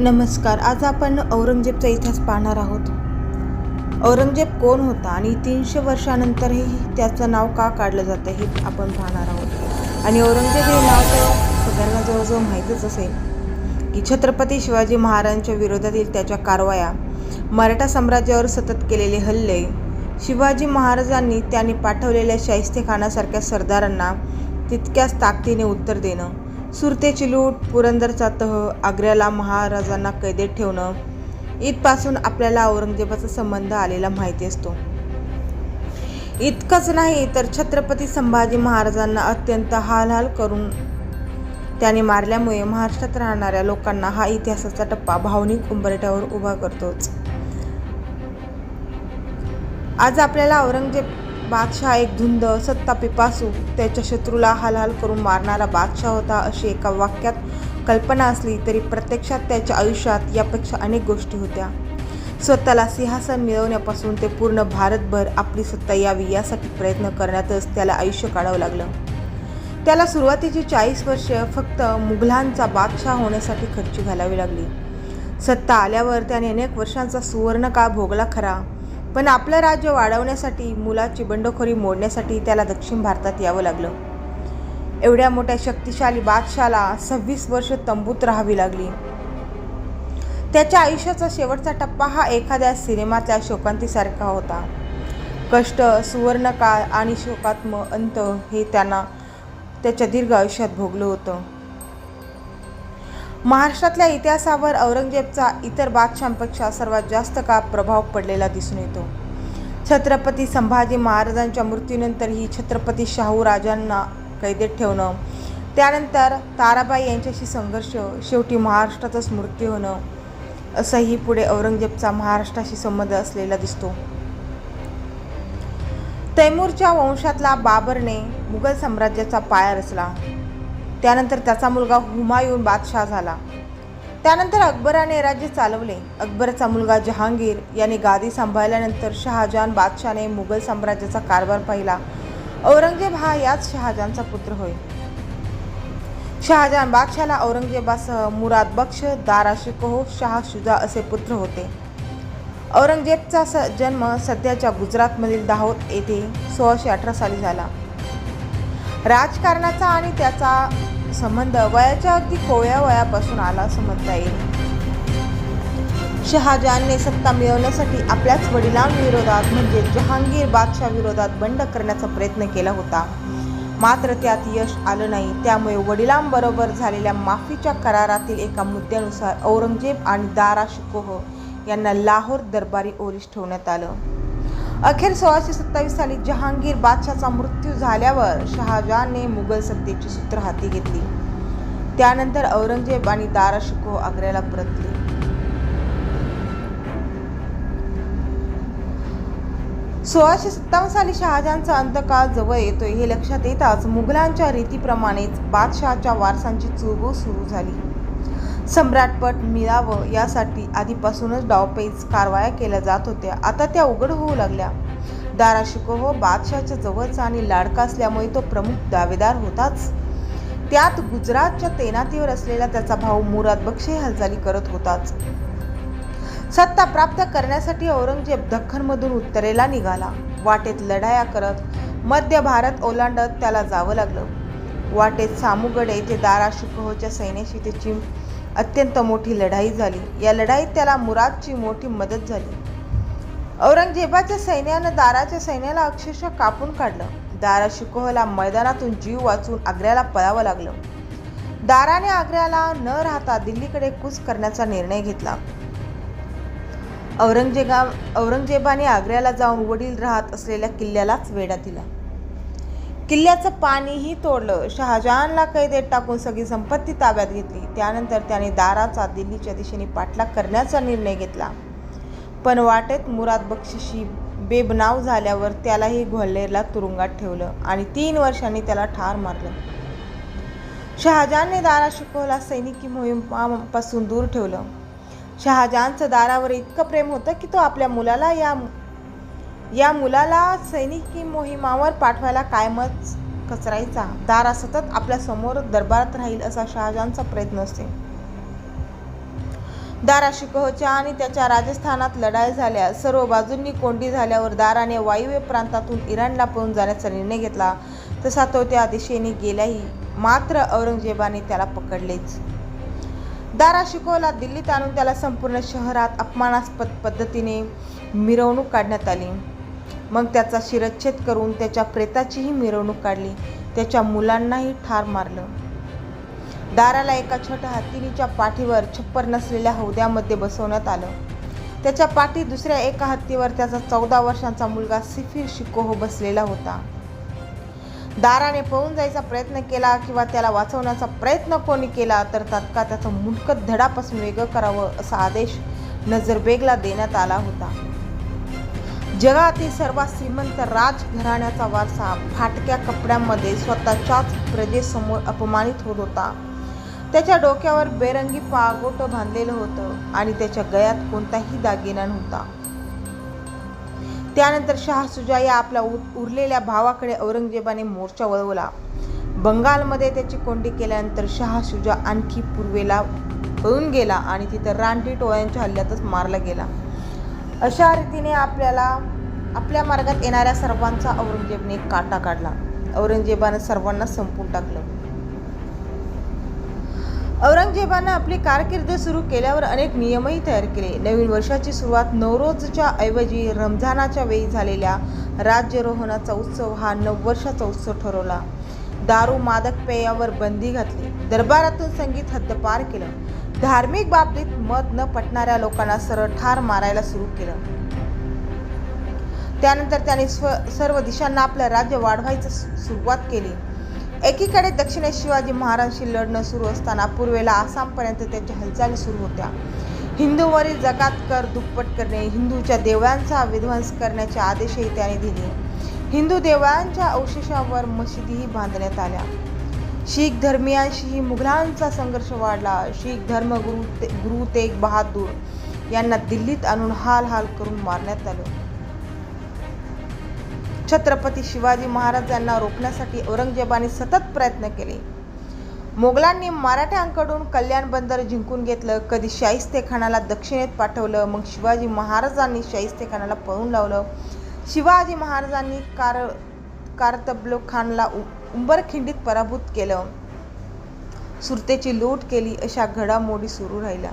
नमस्कार आज आपण औरंगजेबचा इतिहास पाहणार आहोत. औरंगजेब कोण होता आणि तीनशे वर्षानंतरही त्याचं नाव का काढलं जातं हे आपण पाहणार आहोत. आणि औरंगजेब हे नाव तर सगळ्यांना जवळजवळ माहीतच असेल की छत्रपती शिवाजी महाराजांच्या विरोधातील त्याच्या कारवाया मराठा साम्राज्यावर सतत केलेले हल्ले शिवाजी महाराजांनी त्यांनी पाठवलेल्या शाहिस्तेखानासारख्या सरदारांना तितक्याच ताकदीने उत्तर देणं सुरतेची लूट पुरंदरचा तह आग्र्याला महाराजांना कैदेत ठेवणं इथपासून आपल्याला औरंगजेबाचा संबंध आलेला माहिती असतो. इतकंच नाही तर छत्रपती संभाजी महाराजांना अत्यंत हालहाल करून त्याने मारल्यामुळे महाराष्ट्रात राहणाऱ्या लोकांना हा इतिहासाचा टप्पा भावनिक उंबरठ्यावर उभा करतोच. आज आपल्याला औरंगजेब बादशाह एक धुंद सत्ता पिपासू त्याच्या शत्रूला हालहाल करून मारणारा बादशाह होता अशी एका वाक्यात कल्पना असली तरी प्रत्यक्षात त्याच्या आयुष्यात यापेक्षा अनेक गोष्टी होत्या. स्वतःला सिंहासन मिळवण्यापासून ते पूर्ण भारतभर आपली सत्ता यावी यासाठी प्रयत्न करण्यातच त्याला आयुष्य काढावं लागलं. त्याला सुरुवातीची चाळीस वर्ष फक्त मुघलांचा बादशाह होण्यासाठी खर्ची घालावी लागली. सत्ता आल्यावर त्याने अनेक वर्षांचा सुवर्णकाळ भोगला खरा. पण आपलं राज्य वाढवण्यासाठी मुलाची बंडखोरी मोडण्यासाठी त्याला दक्षिण भारतात यावं लागलं. एवढ्या मोठ्या शक्तिशाली बादशाला सव्वीस वर्ष तंबूत राहावी लागली. त्याच्या आयुष्याचा शेवटचा टप्पा हा एखाद्या सिनेमातल्या शोकांतीसारखा होता. कष्ट सुवर्णकाळ आणि शोकात्म अंत हे त्यांना त्याच्या दीर्घ आयुष्यात भोगलं होतं. महाराष्ट्रातल्या इतिहासावर औरंगजेबचा इतर बादशांपेक्षा सर्वात जास्त काळ प्रभाव पडलेला दिसून येतो? छत्रपती संभाजी महाराजांच्या मृत्यूनंतरही छत्रपती शाहू राजांना कैदेत ठेवणं त्यानंतर ताराबाई यांच्याशी संघर्ष शेवटी महाराष्ट्रातच मृत्यू होणं असंही पुढे औरंगजेबचा महाराष्ट्राशी संबंध असलेला दिसतो. तैमूरच्या वंशातला बाबरने मुघल साम्राज्याचा पाया रचला. त्यानंतर त्याचा मुलगा हुमायून बादशाह झाला. त्यानंतर अकबराने राज्य चालवले. अकबरचा मुलगा जहांगीर याने गादी सांभाळल्यानंतर शहाजहान बादशाहने मुघल साम्राज्याचा कारभार पाहिला. औरंगजेब हा याच शहाजहानचा पुत्र होय. शहाजहान बादशाहला औरंगजेबासह मुराद बक्ष दारा शिकोह शाह शुजा असे पुत्र होते. औरंगजेबचा स जन्म सध्याच्या गुजरातमधील दाहोद येथे सोळाशे अठरा साली झाला. राजकारणाचा आणि त्याचा संबंध वयाच्या अगदी कोवळ्या वयापासून आला असं म्हणता येईल. शहाजहानने सत्ता मिळवण्यासाठी आपल्याच वडिलांविरोधात म्हणजे जहांगीर बादशाह विरोधात बंड करण्याचा प्रयत्न केला होता. मात्र त्यात यश आलं नाही. त्यामुळे वडिलांबरोबर झालेल्या माफीच्या करारातील एका मुद्द्यानुसार औरंगजेब आणि दारा शिकोह यांना लाहोर दरबारी ओरीस ठेवण्यात आलं. अखेर सोळाशे सत्तावीस साली जहांगीर बादशाचा मृत्यू झाल्यावर शहाजहानने मुघल सत्तेची सूत्र हाती घेतली. त्यानंतर औरंगजेब आणि दारा शिको आग्र्याला परतले. सोळाशे सत्तावन्न साली शहाजहानचा अंतकाळ जवळ येतोय हे लक्षात येताच मुघलांच्या रीतीप्रमाणेच बादशहाच्या वारसांची चुळबुळ सुरू झाली. सम्राटपट मिळावं यासाठी आधीपासूनच डावपेच कारवाया केल्या जात होत्या. आता त्या उघड होऊ लागल्या. दारा शिकोह हो बादशहाच्या जवळचा आणि लाडका असल्यामुळे तो प्रमुख दावेदार होताच. त्यात गुजरातच्या तैनातीवर असलेला त्याचा भाऊ मुराद बक्षी हालचाली करत होताच. सत्ता प्राप्त करण्यासाठी औरंगजेब दख्खनमधून उत्तरेला निघाला. वाटेत लढाया करत मध्य भारत ओलांडत त्याला जावं लागलं. वाटेत सामुगड येथे दारा शिकोहच्या सैन्याशी त्याची अत्यंत मोठी लढाई झाली. या लढाईत त्याला मुरादची मोठी मदत झाली. औरंगजेबाच्या सैन्यानं दाराच्या सैन्याला अक्षरशः कापून काढलं. दारा शिकोहला मैदानातून जीव वाचून आग्र्याला पळावं लागलं. दाराने आग्र्याला न राहता दिल्लीकडे कूच करण्याचा निर्णय घेतला. औरंगजेबा औरंगजेबाने आग्र्याला जाऊन वडील राहत असलेल्या किल्ल्यालाच वेढा दिला. किल्ल्याचं पाणीही तोडलं. शहाजहानला कैदेत टाकून सगळी संपत्ती ताब्यात घेतली. त्यानंतर त्याने दाराचा दिल्लीच्या दिशेने पाठलाग करण्याचा निर्णय घेतला. पण वाटेत मुराद बक्षिशी बेबनाव झाल्यावर त्यालाही ग्वाल्हेरला तुरुंगात ठेवलं आणि तीन वर्षांनी त्याला ठार मारलं. शहाजहानने दारा शिकवला सैनिकी मोहिमापासून दूर ठेवलं. शहाजहानचं दारावर इतकं प्रेम होतं की तो आपल्या मुलाला या या मुलाला सैनिकी मोहिमावर पाठवायला कायमच कचरायचा? दारा सतत आपल्यासमोर दरबारात राहील असा शहाजहानचा प्रयत्न असते. दारा शिकोहच्या आणि त्याच्या राजस्थानात लढाई झाल्या. सर्व बाजूंनी कोंडी झाल्यावर दाराने वायव्य प्रांतातून इराणला पळून जाण्याचा निर्णय घेतला. तसा तो त्या दिशेने गेलाही. मात्र औरंगजेबाने त्याला पकडलेच. दारा शिकोहला दिल्लीत आणून त्याला संपूर्ण शहरात अपमानास्पद पद्धतीने मिरवणूक काढण्यात आली. मग त्याचा शिरच्छेद करून त्याच्या प्रेताचीही मिरवणूक काढली. त्याच्या मुलांनाही ठार मारलं. दाराला एका छोट्या हत्तीनीच्या पाठीवर छप्पर नसलेल्या हौद्यामध्ये बसवण्यात आलं. त्याच्या पाठी दुसऱ्या एका हत्तीवर त्याचा चौदा वर्षांचा मुलगा सिफिर शिकोह बसलेला होता. दाराने पळून जायचा प्रयत्न केला किंवा त्याला वाचवण्याचा प्रयत्न कोणी केला तर तात्काळ त्याचं मुंडकं धडापासून वेगळं करावं असा आदेश नजरबेगला देण्यात आला होता. जगातील सर्वात श्रीमंत राजघराण्याचा वारसा फाटक्या कपड्यांमध्ये स्वतःच्याच प्रजेसमोर अपमानित होत होता. त्याच्या डोक्यावर बेरंगी पागोट बांधलेलं होतं आणि त्याच्या गळ्यात कोणताही दागिना नव्हता. त्यानंतर शाह सुजा या आपल्या उरलेल्या भावाकडे औरंगजेबाने मोर्चा वळवला. बंगालमध्ये त्याची कोंडी केल्यानंतर शहा सुजा आणखी पूर्वेला पळून गेला आणि तिथं रानटी टोळ्यांच्या हल्ल्यातच मारला गेला. अशा रीतीने आपल्याला आपल्या मार्गात येणाऱ्या सर्वांचा औरंगजेबने काटा काढला. औरंगजेबानं सर्वांना संपून टाकलं. औरंगजेबानं आपली कारकीर्द सुरू केल्यावर अनेक नियमही तयार केले. नवीन वर्षाची सुरुवात नवरोजच्या ऐवजी रमझानाच्या वेळी झालेल्या राज्यरोहणाचा उत्सव हा नववर्षाचा उत्सव ठरवला. दारू मादक पेयावर बंदी घातली. दरबारातून संगीत हद्दपार केलं. धार्मिक बाबतीत मत न पटणाऱ्या लोकांना सरळ ठार मारायला सुरू केलं. त्यानंतर त्याने स्व सर्व दिशांना आपलं राज्य वाढवायचं सुरुवात केली. एकीकडे दक्षिणेत शिवाजी महाराजांशी लढणं सुरू असताना पूर्वेला आसामपर्यंत त्याच्या हालचाली सुरू होत्या. हिंदूवरील जगात कर दुप्पट करणे हिंदूच्या देवळांचा विध्वंस करण्याचे आदेशही त्याने दिले. हिंदू देवळांच्या अवशेषावर मशिदीही बांधण्यात आल्या. शीख धर्मियांशीही मुघलांचा संघर्ष वाढला. शीख धर्मगुरू ते गुरु तेग बहादूर यांना दिल्लीत आणून हाल हाल करून मारण्यात आलं. छत्रपती शिवाजी महाराज यांना रोखण्यासाठी औरंगजेबाने सतत प्रयत्न केले. मोगलांनी मराठ्यांकडून कल्याण बंदर जिंकून घेतलं. कधी शाहिस्तेखानाला दक्षिणेत पाठवलं मग शिवाजी महाराजांनी शाहिस्तेखानाला पळून लावलं. शिवाजी महाराजांनी कार कारतबलो खानला उंबरखिंडीत पराभूत केलं. सुरतेची लूट केली अशा घडामोडी सुरू राहिल्या.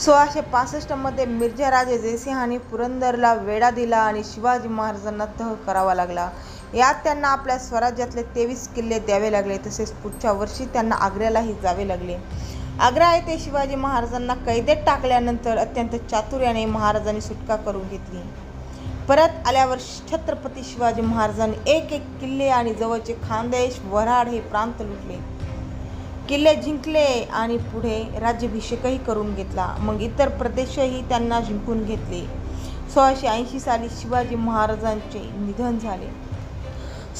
सोळाशे पासष्टमध्ये मिर्झा राजे जयसिंहाने पुरंदरला वेढा दिला आणि शिवाजी महाराजांना तह करावा लागला. यात त्यांना आपल्या स्वराज्यातले तेवीस किल्ले द्यावे लागले तसेच पुढच्या वर्षी त्यांना आग्र्यालाही जावे लागले. आग्रा येथे शिवाजी महाराजांना कैदेत टाकल्यानंतर अत्यंत चातुर्याने महाराजांनी सुटका करून घेतली. परत आल्यावर छत्रपती शिवाजी महाराजांनी एक एक किल्ले आणि जवळचे खानदेश वऱ्हाड हे प्रांत लुटले. किल्ले जिंकले आणि पुढे राज्याभिषेकही करून घेतला. मग इतर प्रदेशही त्यांना जिंकून घेतले. सोळाशे ऐंशी साली शिवाजी महाराजांचे निधन झाले.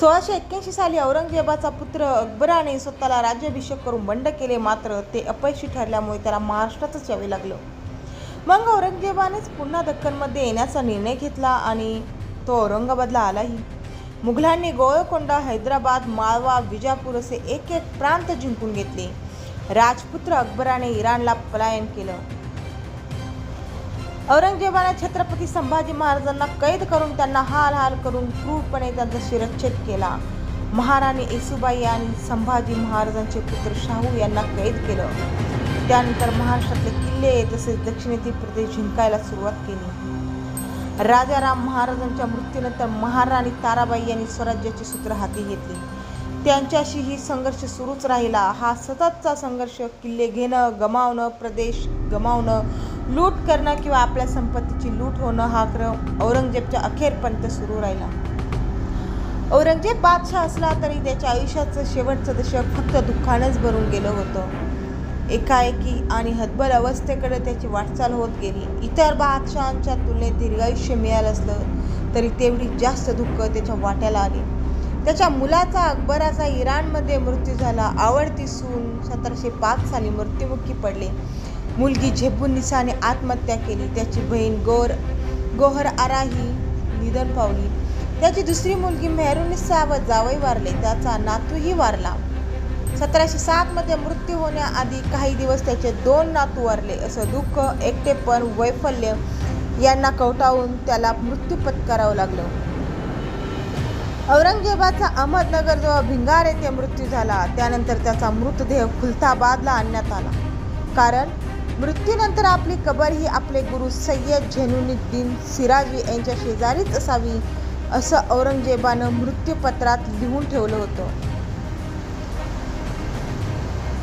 सोळाशे एक्क्याऐंशी साली औरंगजेबाचा पुत्र अकबराने स्वतःला राज्याभिषेक करून बंड केले. मात्र ते अपयशी ठरल्यामुळे त्याला महाराष्ट्रातच यावे लागलं. मग औरंगजेबानेच पुन्हा दख्खनमध्ये येण्याचा निर्णय घेतला आणि तो औरंगाबादला आलाही. मुघलांनी गोळकोंडा हैदराबाद माळवा विजापूर असे एक एक प्रांत जिंकून घेतले. राजपुत्र अकबराने इराणला पलायन केलं. औरंगजेबाने छत्रपती संभाजी महाराजांना कैद करून त्यांना हाल हाल करून क्रूरपणे त्यांचा शिरच्छेद केला. महाराणी येसुबाई आणि संभाजी महाराजांचे पुत्र शाहू यांना कैद केलं. त्यानंतर महाराष्ट्रातले किल्ले तसेच दक्षिणेतील प्रदेश जिंकायला सुरुवात केली. राजाराम महाराजांच्या मृत्यूनंतर महाराणी ताराबाई यांनी स्वराज्याची सूत्र हाती घेतली. त्यांच्याशीही संघर्ष सुरूच राहिला. हा सततचा संघर्ष किल्ले घेणं गमावणं प्रदेश गमावणं लूट करणं किंवा आपल्या संपत्तीची लूट होणं हा क्रम औरंगजेबच्या अखेरपर्यंत सुरू राहिला. औरंगजेब बादशाह असला तरी त्याच्या आयुष्याचं शेवटचं दशक फक्त दुःखानंच भरून गेलं होतं. एकाएकी आणि हतबल अवस्थेकडे त्याची वाटचाल होत गेली. इतर बादशहांच्या तुलनेत दीर्घायुष्य मिळालं असलं तरी तेवढी जास्त दुःख त्याच्या वाट्याला आली. त्याच्या मुलाचा अकबराचा इराणमध्ये मृत्यू झाला. आवडती सून सतराशे पाच साली मृत्युमुखी पडले. मुलगी झेबुन्निसाने आत्महत्या केली. त्याची बहीण गोर गोहर आरा ही निधन पावली. त्याची दुसरी मुलगी मेहरुनिसा व जावई वारले. त्याचा नातूही वारला. सतराशे सातमध्ये मृत्यू होण्याआधी काही दिवस त्याचे दोन नातू वारले. असं दुःख एकटेपण वैफल्य यांना कवटाळून त्याला मृत्यू पत्करावं लागलं. औरंगजेबाचा अहमदनगरजवळ भिंगार येथे मृत्यू झाला त्यानंतर त्याचा मृतदेह खुलताबादला आणण्यात आला. कारण मृत्यूनंतर आपली कबर ही आपले गुरु सय्यद झेनुद्दीन सिराजी यांच्या शेजारीच असावी असं औरंगजेबानं मृत्यूपत्रात लिहून ठेवलं होतं.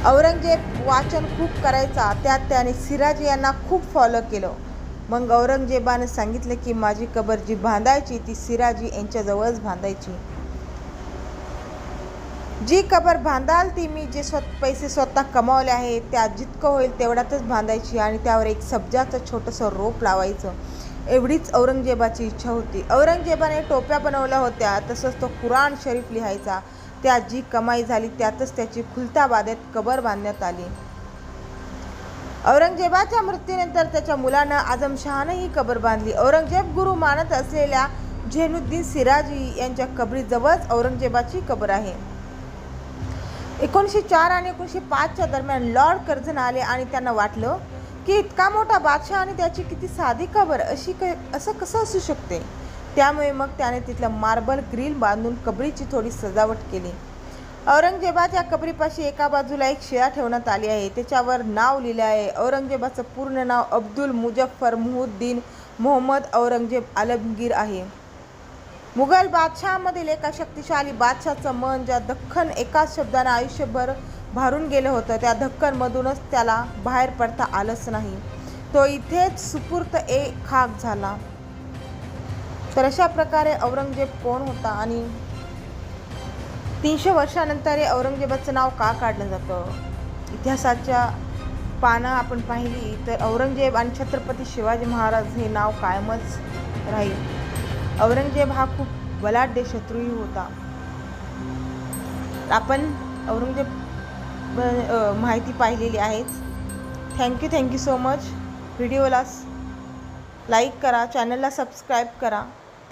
औरंगजेब वाचन खूप करायचा त्यात त्याने सिराजी यांना खूप फॉलो केलं. मग औरंगजेबानं सांगितलं की माझी कबर जी बांधायची ती सिराजी यांच्याजवळच बांधायची. जी कबर बांधाल ती मी जे स्वत पैसे स्वतः कमावले आहे त्या जितकं होईल तेवढ्यातच बांधायची आणि त्यावर एक सब्जाचं छोटंसं रोप लावायचं. एवढीच औरंगजेबाची इच्छा होती. औरंगजेबाने टोप्या बनवल्या होत्या तसंच तो कुराण शरीफ लिहायचा. त्या जी कमाई झाली त्यातच त्याची खुलताबादेत कबर बांधण्यात आली. औरंगजेबाच्या मृत्यूनंतर त्याच्या मुलानं आझमशहानं ही कबर बांधली. औरंगजेब गुरु मानत असलेल्या झेनुद्दीन सिराजी यांच्या कबरीजवळच औरंगजेबाची कबर आहे. एकोणीसशे चार आणि एकोणीसशे पाचच्या दरम्यान लॉर्ड कर्झन आले आणि त्यांना वाटलं की इतका मोठा बादशाह आणि त्याची किती साधी कबर अशी क असं कसं असू शकते? त्यामुळे मग त्याने तिथलं मार्बल ग्रिल बांधून कबरीची थोडी सजावट केली. औरंगजेबाच्या कबरीपाशी एका बाजूला एक शिळा ठेवण्यात आली आहे. त्याच्यावर नाव लिहिलं आहे. औरंगजेबाचं पूर्ण नाव अब्दुल मुजफ्फर मुहुद्दीन मोहम्मद औरंगजेब आलमगीर आहे. मुघल बादशहामधील एका शक्तिशाली बादशाचं मन ज्या दख्खन एकाच शब्दानं आयुष्यभर भारून गेलं होतं त्या दख्खनमधूनच त्याला बाहेर पडता आलंच नाही. तो इथेच सुपूर्त ए खाक झाला. तर अशा प्रकारे औरंगजेब कोण होता आणि तीनशे वर्षानंतर हे औरंगजेबाचं नाव का काढलं जातं? इतिहासाच्या पानं आपण पाहिली तर औरंगजेब आणि छत्रपती शिवाजी महाराज हे नाव कायमच राहील. औरंगजेब हा खूप बलाढ्य शत्रूही होता. आपण औरंगजेब माहिती पाहिलेली आहेच. Thank you thank you so much व्हिडिओला लाईक करा चॅनलला सबस्क्राईब करा.